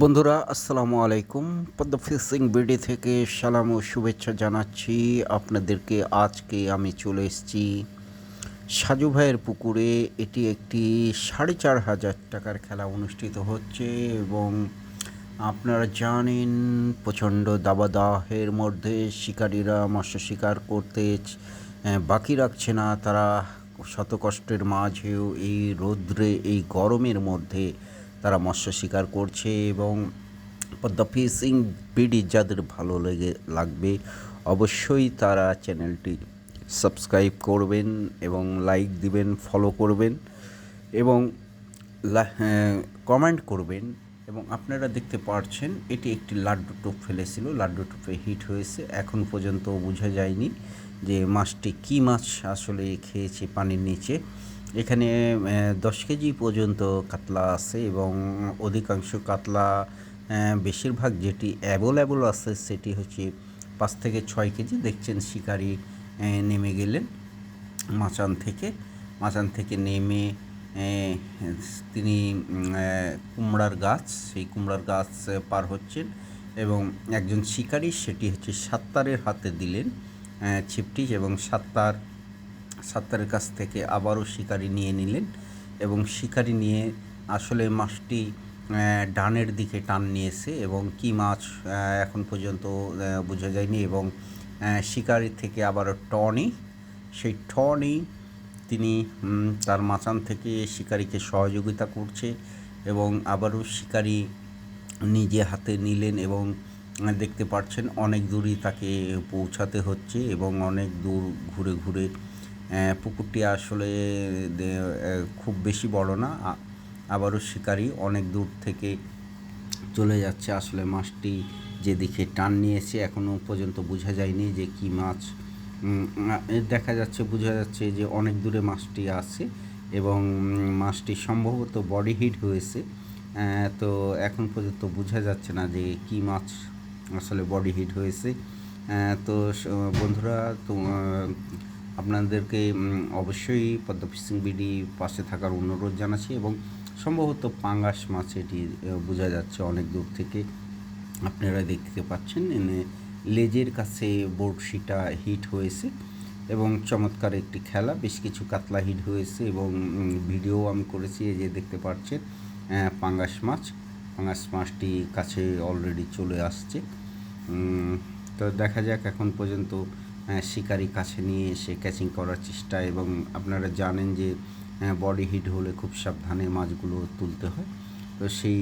বন্ধুরা, আসসালামু আলাইকুম। পদ্ম ফিসিং বিডি থেকে সালাম ও শুভেচ্ছা জানাচ্ছি। আপনাদেরকে আজকে আমি চলে এসেছি সাজু ভাইয়ের পুকুরে। এটি একটি সাড়ে চার হাজার টাকার খেলা অনুষ্ঠিত হচ্ছে এবং আপনারা জানেন, প্রচণ্ড দাবাদাহের মধ্যে শিকারীরা মৎস্য শিকার করতে বাকি রাখছে না। তারা শত কষ্টের মাঝেও এই রৌদ্রে, এই গরমের মধ্যে তারা মৎস্য শিকার করছে এবং দ্য ফিশিং বিডি যাদের ভালো লেগে, লাগবে, অবশ্যই তারা চ্যানেলটি সাবস্ক্রাইব করবেন এবং লাইক দিবেন ফলো করবেন এবং কমেন্ট করবেন এবং আপনারা দেখতে পাচ্ছেন এটি একটি লাড্ডু টোপ ফেলেছিল, লাড্ডু টোপে হিট হয়েছে, এখন পর্যন্ত বোঝা যায়নি যে মাছটি কী মাছ আসলে খেয়েছে পানির নিচে। এখানে দশ কেজি পর্যন্ত কাতলা আছে এবং অধিকাংশ কাতলা বেশিরভাগ যেটি অ্যাভেলেবল আছে সেটি হচ্ছে পাঁচ থেকে ছয় কেজি। দেখছেন শিকারি নেমে গেলেন মাচান থেকে। মাচান থেকে নেমে তিনি কুমড়ার গাছ, সেই কুমড়ার গাছ পার হচ্ছেন এবং একজন শিকারী সেটি হচ্ছে সাত্তারের হাতে দিলেন ছিপটি এবং সাত্তার সাত্তারের কাছ থেকে আবারও শিকারি নিয়ে নিলেন এবং শিকারি নিয়ে আসলে মাছটি ডানের দিকে টান নিয়েছে এবং কি মাছ এখন পর্যন্ত বোঝা যায়নি এবং শিকারি থেকে আবারও টনি, সেই টনি তিনি তার মাচান থেকে শিকারিকে সহযোগিতা করছে এবং আবারও শিকারি নিজে হাতে নিলেন এবং দেখতে পাচ্ছেন অনেক দূরই তাকে পৌঁছাতে হচ্ছে এবং অনেক দূর ঘুরে ঘুরে পুকুরটি আসলে খুব বেশি বড় না আবারও শিকারি অনেক দূর থেকে চলে যাচ্ছে। আসলে মাছটি যেদিকে টান নিয়েছে এখনও পর্যন্ত বোঝা যায়নি যে কি মাছ। দেখা যাচ্ছে, বোঝা যাচ্ছে যে অনেক দূরে মাছটি আছে এবং মাছটি সম্ভবত বডি হিট হয়েছে। তো এখন পর্যন্ত বোঝা যাচ্ছে না যে কি মাছ আসলে বডি হিট হয়েছে। তো বন্ধুরা, তো আপনাদেরকে অবশ্যই পদ্ম বিডি পাশে থাকার অনুরোধ জানাচ্ছি এবং সম্ভবত পাঙ্গাস মাছ এটি বোঝা যাচ্ছে অনেক দূর থেকে আপনারা দেখতে পাচ্ছেন। এনে লেজের কাছে বড়শিটা হিট হয়েছে এবং চমৎকার একটি খেলা, বেশ কিছু কাতলা হিট হয়েছে এবং ভিডিও আমি করেছি, এই যে দেখতে পাচ্ছেন পাঙ্গাস মাছ। পাঙ্গাস মাছটি কাছে অলরেডি চলে আসছে। তো দেখা যাক এখন পর্যন্ত শিকারি কাছে নিয়ে এসে ক্যাচিং করার চেষ্টা এবং আপনারা জানেন যে বডি হিট হলে খুব সাবধানে মাছগুলো তুলতে হয়। তো সেই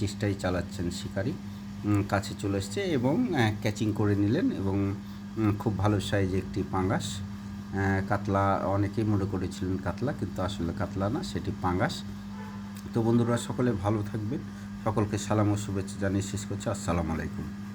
চেষ্টাই চালাচ্ছেন শিকারি। কাছে চলে এসছে এবং ক্যাচিং করে নিলেন এবং খুব ভালো সাইজ একটি পাঙ্গাস। কাতলা, অনেকেই মনে করেছিলেন কাতলা, কিন্তু আসলে কাতলা না, সেটি পাঙ্গাস। তো বন্ধুরা, সকলে ভালো থাকবেন। সকলকে সালাম ও শুভেচ্ছা জানিয়ে শেষ করছি। আসসালামু আলাইকুম।